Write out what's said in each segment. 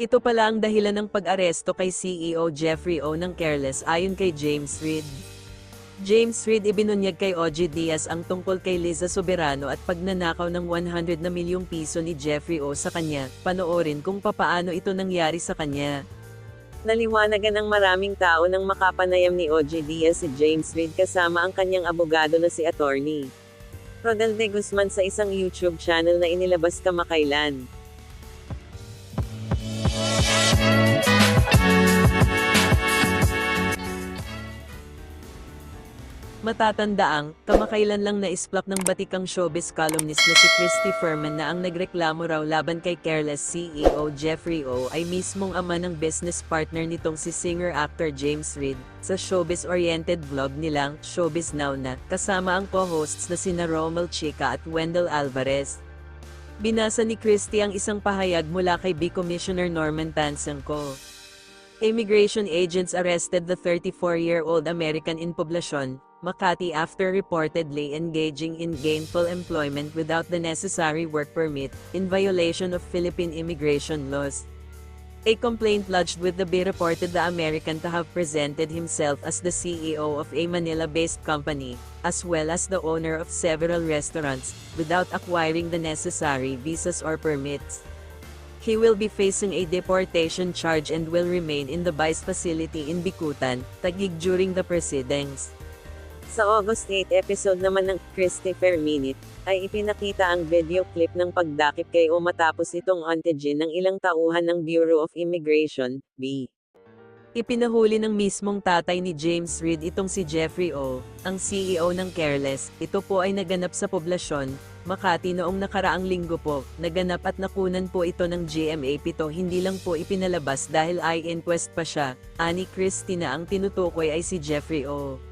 Ito pala ang dahilan ng pag-aresto kay CEO Jeffrey O ng Careless ayon kay James Reid. James Reid ibinunyag kay OG Diaz ang tungkol kay Liza Soberano at pagnanakaw ng 100 na milyong piso ni Jeffrey O sa kanya, panoorin kung papaano ito nangyari sa kanya. Naliwanagan ng maraming tao nang makapanayam ni OJ Diaz si James Reid kasama ang kanyang abogado na si attorney. Rodel de Guzman sa isang YouTube channel na inilabas kamakailan. Matatandaang, kamakailan lang na-isplak ng batikang showbiz columnist na si Christy Furman na ang nagreklamo raw laban kay Careless CEO Jeffrey O ay mismong ama ng business partner nitong si singer-actor James Reid, sa showbiz-oriented vlog nilang, Showbiz Now na, kasama ang co-hosts na sina Romel Chica at Wendell Alvarez. Binasa ni Christy ang isang pahayag mula kay B. Commissioner Norman Tansangco. Immigration agents arrested the 34-year-old American in Poblacion, Makati after reportedly engaging in gainful employment without the necessary work permit, in violation of Philippine immigration laws. A complaint lodged with the B reported the American to have presented himself as the CEO of a Manila-based company, as well as the owner of several restaurants, without acquiring the necessary visas or permits. He will be facing a deportation charge and will remain in the vice facility in Bikutan, Taguig during the proceedings. Sa August 8 episode naman ng Christopher Minute, ay ipinakita ang video clip ng pagdakip kay o matapos itong antigen ng ilang tauhan ng Bureau of Immigration, B. Ipinahuli ng mismong tatay ni James Reid itong si Jeffrey O, ang CEO ng Careless. Ito po ay naganap sa poblasyon, Makati noong nakaraang linggo po. Naganap at nakunan po ito ng GMA 7 hindi lang po ipinalabas dahil ay inquest pa siya. Ani Christina ang tinutukoy ay si Jeffrey O.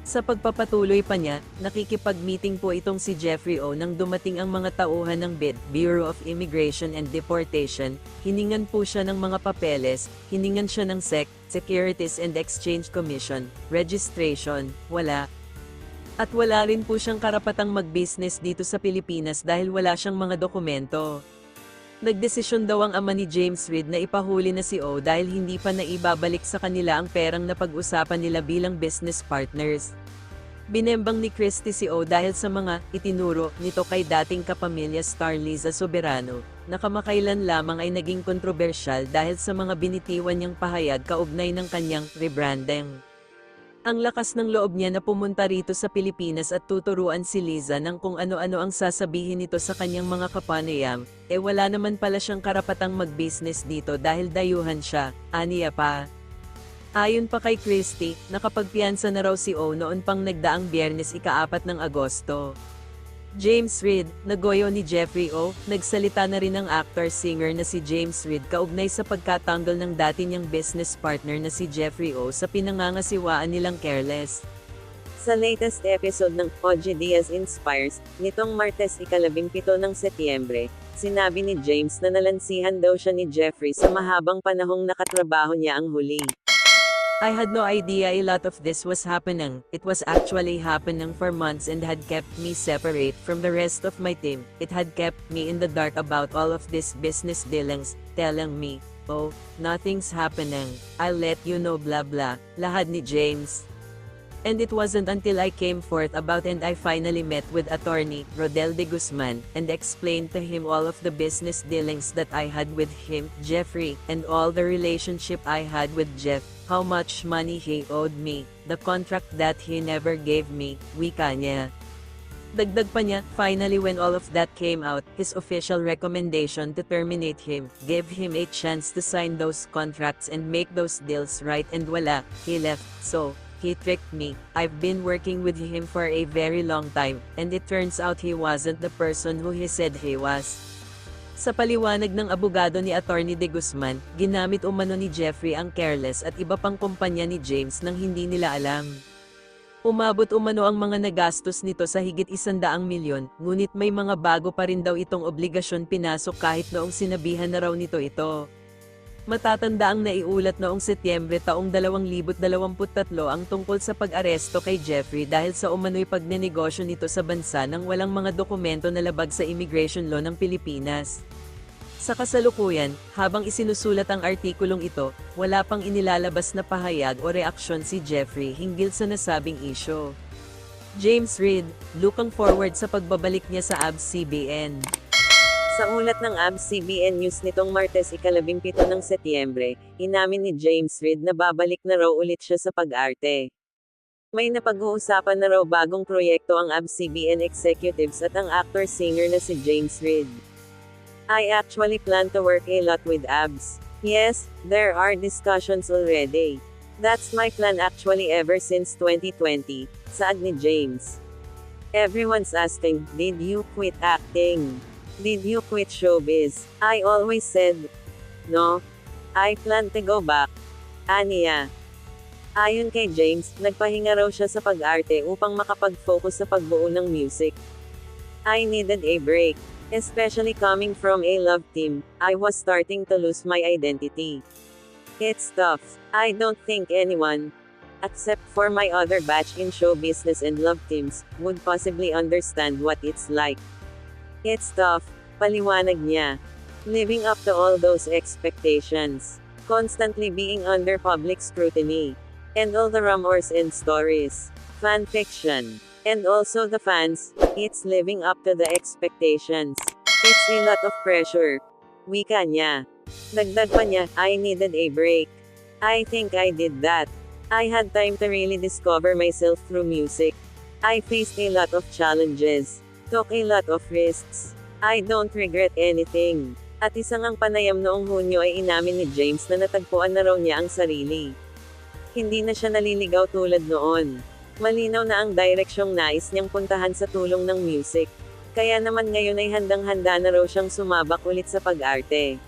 Sa pagpapatuloy pa niya, nakikipag-meeting po itong si Jeffrey O nang dumating ang mga tauhan ng BID, Bureau of Immigration and Deportation, hiningan po siya ng mga papeles, hiningan siya ng SEC, Securities and Exchange Commission, registration, wala. At wala rin po siyang karapatang mag-business dito sa Pilipinas dahil wala siyang mga dokumento. Nagdesisyon daw ang ama ni James Reid na ipahuli na si O dahil hindi pa naibabalik sa kanila ang perang napag-usapan nila bilang business partners. Binembang ni Christie si O dahil sa mga itinuro nito kay dating kapamilya star Liza Soberano, na kamakailan lamang ay naging kontrobersyal dahil sa mga binitiwan niyang pahayag kaugnay ng kanyang rebranding. Ang lakas ng loob niya na pumunta rito sa Pilipinas at tuturuan si Liza ng kung ano-ano ang sasabihin nito sa kanyang mga kapanayam, e wala naman pala siyang karapatang mag-business dito dahil dayuhan siya, aniya pa. Ayon pa kay Christie, nakapagpiansa na raw si O noon pang nagdaang biyernes ika-4 ng Agosto. James Reid, nagoyo ni Jeffrey O, nagsalita na rin ang actor-singer na si James Reid kaugnay sa pagkatanggol ng dati niyang business partner na si Jeffrey O sa pinangangasiwaan nilang careless. Sa latest episode ng OG Diaz Inspires, nitong Martes ikalabing pito ng Setyembre, sinabi ni James na nalansihan daw siya ni Jeffrey sa mahabang panahong nakatrabaho niya ang huli. I had no idea a lot of this was happening. It was actually happening for months and had kept me separate from the rest of my team. It had kept me in the dark about all of this business dealings, telling me, oh, nothing's happening. I'll let you know blah blah, lahad ni James. And it wasn't until I came forth about and I finally met with attorney Rodel de Guzman and explained to him all of the business dealings that I had with him, Jeffrey, and all the relationship I had with Jeff, how much money he owed me, the contract that he never gave me, wika niya. Dagdag pa niya, finally when all of that came out, his official recommendation to terminate him, gave him a chance to sign those contracts and make those deals right and wala, he left, so, he tricked me. I've been working with him for a very long time, and it turns out he wasn't the person who he said he was. Sa paliwanag ng abogado ni Attorney De Guzman, ginamit umano ni Jeffrey ang Careless at iba pang kumpanya ni James nang hindi nila alam. Umabot umano ang mga nagastos nito sa higit isandaang milyon, ngunit may mga bago pa rin daw itong obligasyon pinasok kahit noong sinabihan na raw nito ito. Matatanda ang naiulat noong Setyembre taong 2023 ang tungkol sa pag-aresto kay Jeffrey dahil sa umano'y pagnenegosyo nito sa bansa nang walang mga dokumento na labag sa immigration law ng Pilipinas. Sa kasalukuyan, habang isinusulat ang artikulong ito, wala pang inilalabas na pahayag o reaksyon si Jeffrey hinggil sa nasabing isyo. James Reid, looking forward sa pagbabalik niya sa ABS-CBN. Sa ulat ng ABS-CBN News nitong Martes ikalabimpito ng Setyembre, inamin ni James Reid na babalik na raw ulit siya sa pag-arte. May napag-uusapan na raw bagong proyekto ang ABS-CBN executives at ang actor-singer na si James Reid. I actually plan to work a lot with abs. Yes, there are discussions already. That's my plan actually ever since 2020, saad ni James. Everyone's asking, did you quit acting? Did you quit showbiz? I always said, no. I plan to go back. Aniya. Ayon kay James, nagpahinga raw siya sa pag-arte upang makapag-focus sa pagbuo ng music. I needed a break. Especially coming from a love team, I was starting to lose my identity. It's tough. I don't think anyone, except for my other batch in show business and love teams, would possibly understand what it's like. It's tough, paliwanag niya. Living up to all those expectations. Constantly being under public scrutiny. And all the rumors and stories. Fan fiction. And also the fans, it's living up to the expectations. It's a lot of pressure. Wika niya. Dagdag pa niya, I needed a break. I think I did that. I had time to really discover myself through music. I faced a lot of challenges. Took a lot of risks. I don't regret anything. At isang ang panayam noong Hunyo ay inamin ni James na natagpuan na raw niya ang sarili. Hindi na siya naliligaw tulad noon. Malinaw na ang direksyong nais niyang puntahan sa tulong ng music. Kaya naman ngayon ay handang-handa na raw siyang sumabak ulit sa pag-arte.